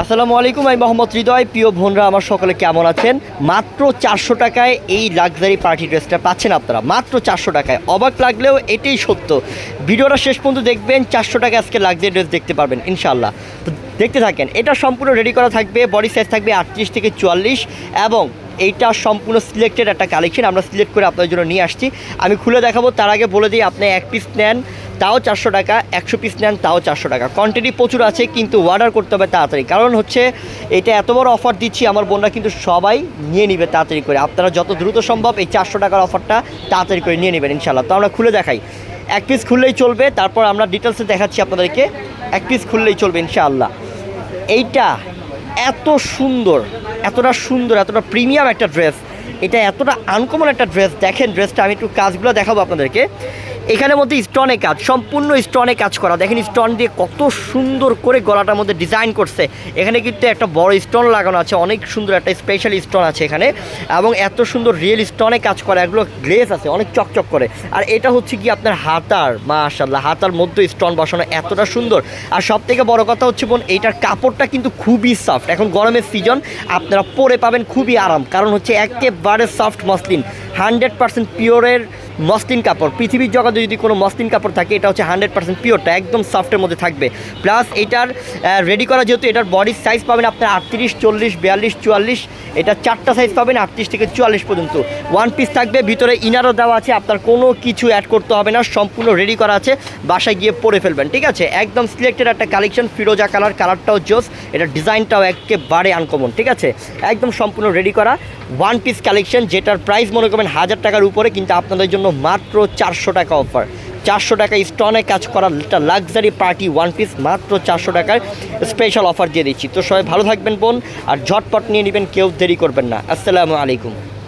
আসসালামু আলাইকুম, আমি মোহাম্মদ হৃদয়। প্রিয় বোনরা, আমার সকলে কেমন আছেন? মাত্র চারশো টাকায় এই লাক্সারি পার্টি ড্রেসটা পাচ্ছেন আপনারা। মাত্র চারশো টাকায়। অবাক লাগলেও এটাই সত্য। ভিডিওটা শেষ পর্যন্ত দেখবেন, চারশো টাকা আজকে লাক্সারি ড্রেস দেখতে পারবেন ইনশাল্লাহ তো দেখতে থাকেন, এটা সম্পূর্ণ রেডি করা থাকবে বডি সাইজ থাকবে আটত্রিশ থেকে চুয়াল্লিশ এবং এইটা সম্পূর্ণ সিলেক্টেড একটা কালেকশন আমরা সিলেক্ট করে আপনাদের জন্য নিয়ে আসছি। আমি খুলে দেখাবো, তার আগে বলে দিই, আপনি এক পিস নেন। তাও চারশো টাকা, একশো পিস নেন, তাও চারশো টাকা। কোয়ান্টিটি প্রচুর আছে, কিন্তু অর্ডার করতে হবে তাড়াতাড়ি। কারণ হচ্ছে, এটা এত বড় অফার দিচ্ছি, আমার বোনরা কিন্তু সবাই নিয়ে নিবে তাড়াতাড়ি করে। আপনারা যত দ্রুত সম্ভব এই চারশো টাকার অফারটা তাড়াতাড়ি করে নিয়ে নেবেন ইনশাল্লাহ তো আমরা খুলে দেখাই। এক পিস খুললেই চলবে, তারপর আমরা ডিটেলসে দেখাচ্ছি আপনাদেরকে। এক পিস খুললেই চলবে, ইনশাআল্লাহ। এইটা এত সুন্দর, এতটা সুন্দর, এতটা প্রিমিয়াম একটা ড্রেস এটা এতটা আনকমন একটা ড্রেস দেখেন ড্রেসটা আমি একটু কাজগুলো দেখাবো আপনাদেরকে। এখানের মধ্যে স্টোনে কাজ, সম্পূর্ণ স্টোনে কাজ করা। দেখেন স্টোন দিয়ে কত সুন্দর করে গলাটার মধ্যে ডিজাইন করছে। এখানে কিন্তু একটা বড় স্টোন লাগানো আছে, অনেক সুন্দর একটা স্পেশাল স্টোন আছে এখানে। এবং এত সুন্দর রিয়েল স্টোনে কাজ করা, এগুলো গ্লেস আছে, অনেক চকচক করে। আর এটা হচ্ছে কি আপনার হাতার মাশাল্লাহ হাতার মধ্যে স্টোন বসানো এতটা সুন্দর। আর সব থেকে বড় কথা হচ্ছে বোন এইটার কাপড়টা কিন্তু খুবই সফট এখন গরমের সিজন আপনারা পরে পাবেন খুবই আরাম। কারণ হচ্ছে একেবারে সফট মসলিন হান্ড্রেড পার্সেন্ট পিওরের মসলিন কাপড়। পৃথিবীর জগতে যদি কোনো মসলিন কাপড় থাকে, এটা হচ্ছে হান্ড্রেড পার্সেন্ট পিওরটা, একদম সফটের মধ্যে থাকবে। প্লাস এটার রেডি করা যেহেতু, এটার বডির সাইজ পাবেন আপনার আটত্রিশ, চল্লিশ, বিয়াল্লিশ, চুয়াল্লিশ। এটা চারটা সাইজ পাবেন, আটত্রিশ থেকে চুয়াল্লিশ পর্যন্ত। ওয়ান পিস থাকবে, ভিতরে ইনারও দেওয়া আছে, আপনার কোনো কিছু অ্যাড করতে হবে না, সম্পূর্ণ রেডি করা আছে, বাসায় গিয়ে পরে ফেলবেন, ঠিক আছে? একদম সিলেক্টেড একটা কালেকশন ফিরোজা কালার কালারটাও জোস এটা ডিজাইনটাও একেবারে আনকমন ঠিক আছে? একদম সম্পূর্ণ রেডি করা ওয়ান পিস কালেকশন যেটার প্রাইস মনে করবেন হাজার টাকার উপরে, কিন্তু আপনাদের জন্য মাত্র চারশো টাকা অফার চারশো টাকা স্টনে কাজ করা একটা লাক্সারি পার্টি ওয়ান পিস মাত্র চারশো টাকার স্পেশাল অফার দিয়ে দিচ্ছি। তো সবাই ভালো থাকবেন বোন, আর ঝটপট নিয়ে নেবেন, কেউ দেরি করবেন না। আসসালামু আলাইকুম।